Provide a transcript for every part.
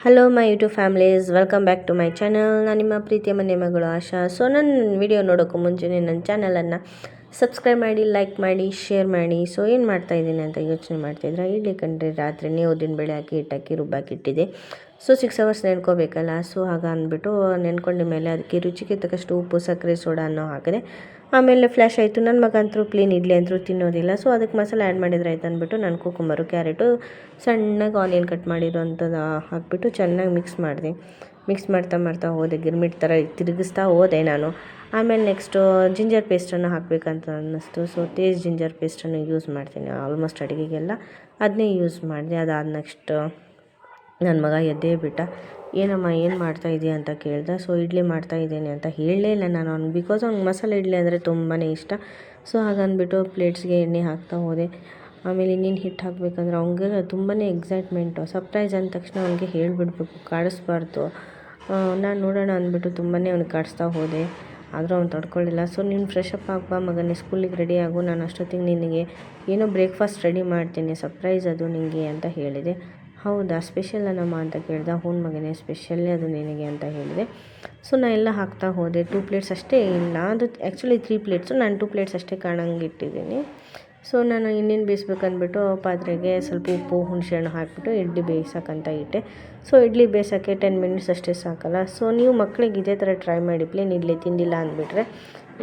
Hello my YouTube families welcome back to my channel ನಾನು ನಿಮ್ಮ ಪ್ರೀತಿಯ ಮನೆ ಮಗಳು ಆಶಾ. ಸೊ ನನ್ನ ವಿಡಿಯೋ ನೋಡೋಕ್ಕೂ ಮುಂಚೆನೇ ನನ್ನ ಚಾನಲನ್ನು ಸಬ್ಸ್ಕ್ರೈಬ್ ಮಾಡಿ ಲೈಕ್ ಮಾಡಿ ಶೇರ್ ಮಾಡಿ. ಸೊ ಏನು ಮಾಡ್ತಾ ಇದ್ದೀನಿ ಅಂತ ಯೋಚನೆ ಮಾಡ್ತಾಯಿದ್ರೆ ಇಡ್ಲಿ ಕಂಡ್ರೆ ರಾತ್ರಿನೇ ಉದ್ದಿನ ಬೇಳೆ ಹಾಕಿ ಹಿಟ್ಟಾಕಿ ರುಬ್ಬಾಕಿಟ್ಟಿದ್ದೆ ಸೊ ಸಿಕ್ಸ್ ಅವರ್ಸ್ ನೆನ್ಕೋಬೇಕಲ್ಲ. ಸೊ ಹಾಗೆ ಅಂದ್ಬಿಟ್ಟು ನೆನ್ಕೊಂಡ ಮೇಲೆ ಅದಕ್ಕೆ ರುಚಿಗೆ ತಕ್ಕಷ್ಟು ಉಪ್ಪು, ಸಕ್ಕರೆ, ಸೋಡಾ ಅನ್ನೋ ಹಾಕಿದೆ. ಆಮೇಲೆ ಫ್ಲ್ಯಾಶ್ ಆಯಿತು. ನನ್ನ ಮಗ ಅಂತರೂ ಪ್ಲೇನ್ ಇಡ್ಲಿ ಅಂತರೂ ತಿನ್ನೋದಿಲ್ಲ. ಸೊ ಅದಕ್ಕೆ ಮಸಾಲೆ ಆ್ಯಡ್ ಮಾಡಿದ್ರೆ ಆಯ್ತು ಅಂದ್ಬಿಟ್ಟು ನಾನು ಕುಕುಂಬರು ಕ್ಯಾರೆಟು ಸಣ್ಣಗೆ ಆನಿಯನ್ ಕಟ್ ಮಾಡಿರೋ ಅಂಥದ್ದು ಹಾಕ್ಬಿಟ್ಟು ಚೆನ್ನಾಗಿ ಮಿಕ್ಸ್ ಮಾಡಿದೆ. ಮಿಕ್ಸ್ ಮಾಡ್ತಾ ಮಾಡ್ತಾ ಹೋದೆ, ಗಿರ್ಮಿಟ್ ಥರ ತಿರುಗಿಸ್ತಾ ಹೋದೆ ನಾನು. ಆಮೇಲೆ ನೆಕ್ಸ್ಟು ಜಿಂಜರ್ ಪೇಸ್ಟನ್ನು ಹಾಕಬೇಕಂತ ಅನ್ನಿಸ್ತು. ಸೊ ತೇಜ್ ಜಿಂಜರ್ ಪೇಸ್ಟನ್ನು ಯೂಸ್ ಮಾಡ್ತೀನಿ ಆಲ್ಮೋಸ್ಟ್ ಅಡುಗೆಗೆಲ್ಲ. ಅದನ್ನೇ ಯೂಸ್ ಮಾಡಿದೆ. ಅದಾದ ನೆಕ್ಸ್ಟ್ ನನ್ನ ಮಗ ಎದ್ದೇ ಬಿಟ್ಟ. ಏನಮ್ಮ, ಏನು ಮಾಡ್ತಾ ಇದೆಯಾ ಅಂತ ಕೇಳಿದೆ. ಸೊ ಇಡ್ಲಿ ಮಾಡ್ತಾ ಇದ್ದೀನಿ ಅಂತ ಹೇಳಲೇ ಇಲ್ಲ ನಾನು. ಅವ್ನಿಗೆ ಬಿಕಾಸ್ ಅವ್ನಿಗೆ ಮಸಾಲೆ ಇಡ್ಲಿ ಅಂದರೆ ತುಂಬಾ ಇಷ್ಟ. ಸೊ ಹಾಗಂದ್ಬಿಟ್ಟು ಪ್ಲೇಟ್ಸ್ಗೆ ಎಣ್ಣೆ ಹಾಕ್ತಾ ಹೋದೆ. ಆಮೇಲೆ ಇನ್ನೇನು ಹಿಟ್ಟು ಹಾಕಬೇಕಂದ್ರೆ ಅವ್ನಿಗೆ ತುಂಬಾ ಎಕ್ಸೈಟ್ಮೆಂಟು ಸರ್ಪ್ರೈಸ್ ಅಂದ ತಕ್ಷಣ ಅವ್ನಿಗೆ ಹೇಳಿಬಿಡ್ಬೇಕು. ಕಾಡಿಸ್ಬಾರ್ದು. ನಾನು ನೋಡೋಣ ಅಂದ್ಬಿಟ್ಟು ತುಂಬಾ ಅವ್ನಿಗೆ ಕಾಡಿಸ್ತಾ ಹೋದೆ. ಆದರೂ ಅವ್ನು ತಡ್ಕೊಳ್ಳಿಲ್ಲ ಸೊ ನೀನು ಫ್ರೆಶ್ ಅಪ್ ಆಗ್ಬಾ ಮಗನೇ. ಸ್ಕೂಲಿಗೆ ರೆಡಿ ಆಗು. ನಾನು ಅಷ್ಟೊತ್ತಿಗೆ ನಿನಗೆ ಏನೋ ಬ್ರೇಕ್ಫಾಸ್ಟ್ ರೆಡಿ ಮಾಡ್ತೀನಿ. ಸರ್ಪ್ರೈಸ್ ಅದು ನಿನಗೆ ಅಂತ ಹೇಳಿದೆ. ಹೌದಾ? ಸ್ಪೆಷಲ್ ಅನ್ನಮ್ಮ ಅಂತ ಕೇಳಿದೆ. ಹ್ಞೂ ಮಗನೇ ಸ್ಪೆಷಲ್ಲೇ ಅದು ನಿನಗೆ ಅಂತ ಹೇಳಿದೆ. ಸೊ ನಾನು ಎಲ್ಲ ಹಾಕ್ತಾ ಹೋದೆ. ಟೂ ಪ್ಲೇಟ್ಸ್ ಅಷ್ಟೇ ಇಲ್ಲ. ಅದು ಆ್ಯಕ್ಚುಲಿ ತ್ರೀ ಪ್ಲೇಟ್ಸು ನಾನು ಟೂ ಪ್ಲೇಟ್ಸ್ ಅಷ್ಟೇ ಕಾಣಂಗೆ ಇಟ್ಟಿದ್ದೀನಿ. ಸೊ ನಾನು ಇನ್ನೇನು ಬೇಯಿಸ್ಬೇಕಂದ್ಬಿಟ್ಟು ಪಾತ್ರೆಗೆ ಸ್ವಲ್ಪ ಉಪ್ಪು, ಹುಣಸೆಹಣ್ಣು ಹಾಕಿಬಿಟ್ಟು ಇಡ್ಲಿ ಬೇಯಿಸೋಕ್ಕಂತ ಇಟ್ಟೆ. ಸೊ ಇಡ್ಲಿ ಬೇಯಿಸೋಕ್ಕೆ ಟೆನ್ ಮಿನಿಟ್ಸ್ ಅಷ್ಟೇ ಸಾಕಲ್ಲ. ಸೊ ನೀವು ಮಕ್ಳಿಗೆ ಇದೇ ಥರ ಟ್ರೈ ಮಾಡಿ ಪ್ಲೇನ್ ಇಡ್ಲಿ ತಿಂದಿಲ್ಲ ಅಂದ್ಬಿಟ್ರೆ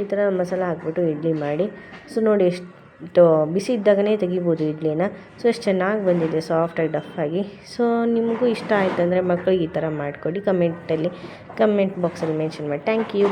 ಈ ಥರ ಮಸಾಲ ಹಾಕ್ಬಿಟ್ಟು ಇಡ್ಲಿ ಮಾಡಿ. ಸೊ ನೋಡಿ ಎಷ್ಟು ಬಿಸಿ ಇದ್ದಾಗನೇ ತೆಗಿಬೋದು ಇಡ್ಲಿನ. ಸೊ ಎಷ್ಟು ಚೆನ್ನಾಗಿ ಬಂದಿದೆ ಸಾಫ್ಟಾಗಿ ಡಫ್ ಆಗಿ. ಸೊ ನಿಮಗೂ ಇಷ್ಟ ಆಯ್ತು ಅಂದರೆ ಮಕ್ಕಳಿಗೆ ಈ ಥರ ಮಾಡಿಕೊಡಿ. ಕಮೆಂಟಲ್ಲಿ ಕಮೆಂಟ್ ಬಾಕ್ಸಲ್ಲಿ ಮೆನ್ಷನ್ ಮಾಡಿ. Thank you